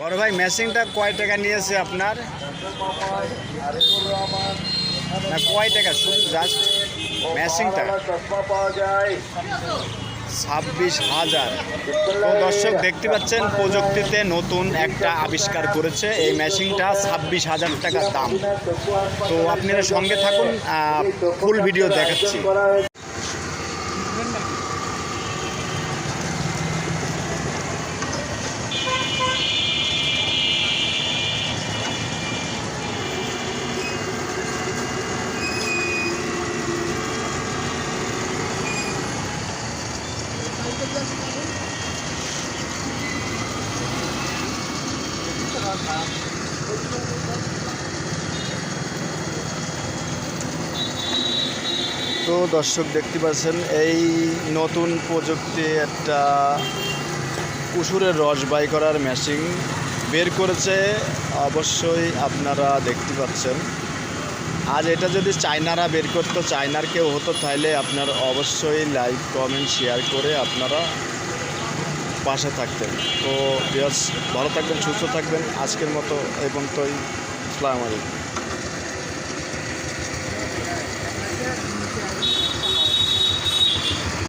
বড় ভাই মেশিনটা কয় টাকা নিয়েছে আপনার? কয় টাকা? শুধু জাস্ট যায় ছাব্বিশ হাজার। দর্শক, দেখতে পাচ্ছেন, প্রযুক্তিতে নতুন একটা আবিষ্কার করেছে এই মেশিনটা ছাব্বিশ হাজার টাকার দাম। তো আপনারা সঙ্গে থাকুন ফুল ভিডিও দেখাচ্ছি। তো দর্শক দেখতে পাচ্ছেন, এই নতুন প্রযুক্তি একটা কুসুরের রস বাই করার মেশিন বের করেছে। অবশ্যই আপনারা দেখতে পাচ্ছেন। আজ এটা যদি চায়নারা বের করতো, চায়নার কেউ হতো, তাহলে আপনার অবশ্যই লাইক, কমেন্ট, শেয়ার করে আপনারা পাশে থাকতেন। তো ভালো থাকবেন, সুস্থ থাকবেন। আজকের মতো এবং তো আসসালামু আলাইকুম।